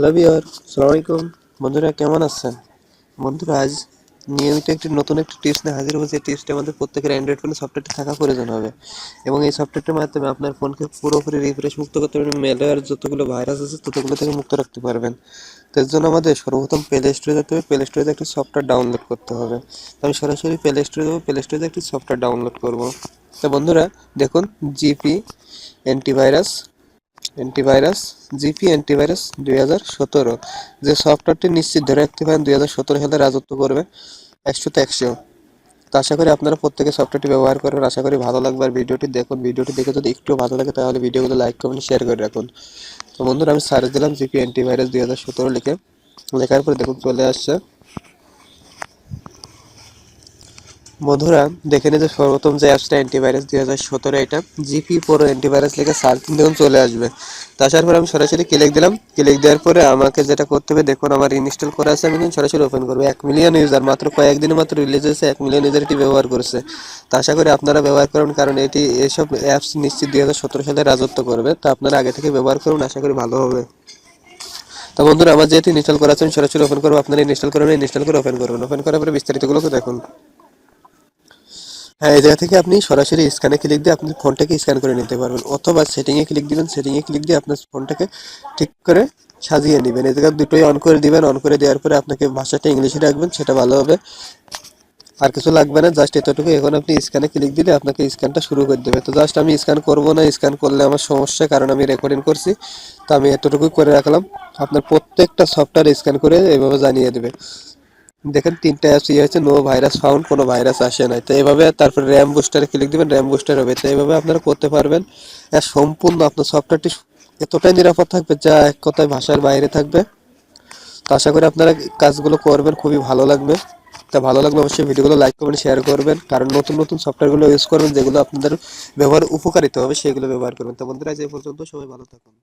Hello বিয়ার সালাম আলাইকুম বন্ধুরা, কেমন আছেন? বন্ধুরা, আজ নিয়মিত একটি নতুন একটি টিপস নিয়ে হাজির হয়েছে টিপসটি আমাদের প্রত্যেকের অ্যান্ড্রয়েড ফোনে সফটওয়্যারটি থাকা প্রয়োজন হবে। এবং এই সফটওয়্যারটির মাধ্যমে আপনার ফোনকে পুরোপুরি রিফ্রেশ মুক্ত করতে পারবেন মেলের যতগুলো ভাইরাস আছে, ততগুলো থেকে মুক্ত রাখতে পারবেন। তো এর জন্য আমাদের সর্বপ্রথম প্লে স্টোরে যেতে হবে। প্লে স্টোরে একটি সফটওয়্যার ডাউনলোড করতে হবে। আমি সরাসরি প্লে স্টোরে যাব। প্লে স্টোরে একটি সফটওয়্যার ডাউনলোড করব। তো বন্ধুরা, দেখুন GP antivirus antivirus GP antivirus দুই হাজার সতেরো। যে সফটওয়্যারটি নিশ্চিত ধরে রাখতে পারেন, দুই হাজার সতেরো সালে রাজত্ব করবে একশোতে একশো। তো আশা করি আপনারা প্রত্যেকে সফটওয়্যারটি ব্যবহার করবেন। আশা করি ভালো লাগবে। আর ভিডিওটি দেখুন। ভিডিওটি দেখে যদি একটু ভালো লাগে, তাহলে ভিডিওগুলো লাইক, কমেন্ট শেয়ার করে রাখুন। তো বন্ধুরা, আমি সার্চ দিলাম জিপি অ্যান্টিভাইরাস দুই হাজার সতেরো লিখে। লেখার পরে দেখুন, চলে আসছে। বন্ধুরা, দেখে যে সর্বপ্রথম যে অ্যাপসটা অ্যান্টিভাইরাস দুই হাজার সতেরো, এটা জিপি প্রো অ্যান্টিভাইরাস লিখে সার্চ দেখুন চলে আসবে। তো আসার পরে আমি সরাসরি ক্লিক দিলাম। ক্লিক দেওয়ার পরে আমাকে যেটা করতে হবে, দেখুন আমার ইনস্টল করা আছে, আমি সরাসরি ওপেন করব। এক মিলিয়ন ইউজার মাত্র কয়েকদিন মাত্র রিলিজ হয়েছে, এক মিলিয়ন ইউজার এটি ব্যবহার করেছে। তা আশা করি আপনারা ব্যবহার করুন, কারণ এটি এসব অ্যাপস নিশ্চিত দুই হাজার সতেরো সালে রাজত্ব করবে। তা আপনারা আগে থেকে ব্যবহার করুন, আশা করি ভালো হবে। তো বন্ধুরা, আমার যেহেতু ইনস্টল করা আছে, আমি সরাসরি ওপেন করব। আপনারা ইনস্টল করবেন ইনস্টল করে ওপেন করবেন। ওপেন করার পরে বিস্তারিতগুলোকে দেখুন। হ্যাঁ এই জায়গা থেকে আপনি সরাসরি স্ক্যানে ক্লিক দিয়ে আপনি ফোনটাকে স্ক্যান করে নিতে পারবেন। অথবা সেটিংয়ে ক্লিক দিবেন সেটিংয়ে ক্লিক দিয়ে আপনার ফোনটাকে ঠিক করে সাজিয়ে নেবেন। এই জায়গা দুটোই অন করে দিবেন। অন করে দেওয়ার পরে আপনাকে ভাষাটা ইংলিশে রাখবেন, সেটা ভালো হবে। আর কিছু লাগবে না জাস্ট এতটুকু। এখন আপনি স্ক্যানে ক্লিক দিলে আপনাকে স্ক্যানটা শুরু করে দেবে। তো জাস্ট আমি স্ক্যান করব না স্ক্যান করলে আমার সমস্যা, কারণ আমি রেকর্ডিং করছি। তো আমি এতটুকুই করে রাখলাম। আপনার প্রত্যেকটা সফটওয়্যার স্ক্যান করে এভাবে জানিয়ে দেবে। দেখেন তিনটা অ্যাপস ইয়ে হচ্ছে নো ভাইরাস ফাউন্ড কোনো ভাইরাস আসে নাই। তো এভাবে তারপর র্যাম বুস্টারে ক্লিক দিবেন র্যাম বুস্টার হবে। তো এইভাবে আপনারা করতে পারবেন। সম্পূর্ণ আপনার সফটওয়্যারটি এতটাই নিরাপদ থাকবে যা এক কথায় ভাষার বাইরে থাকবে। তো আশা করি আপনারা কাজগুলো করবেন, খুবই ভালো লাগবে। তা ভালো লাগলে অবশ্যই ভিডিওগুলো লাইক করবেন শেয়ার করবেন। কারণ নতুন নতুন সফটওয়্যারগুলো ইউজ করবেন, যেগুলো আপনাদের ব্যবহার উপকারিত হবে, সেগুলো ব্যবহার করবেন। তো বন্ধুরা এই পর্যন্ত সবাই ভালো থাকুন।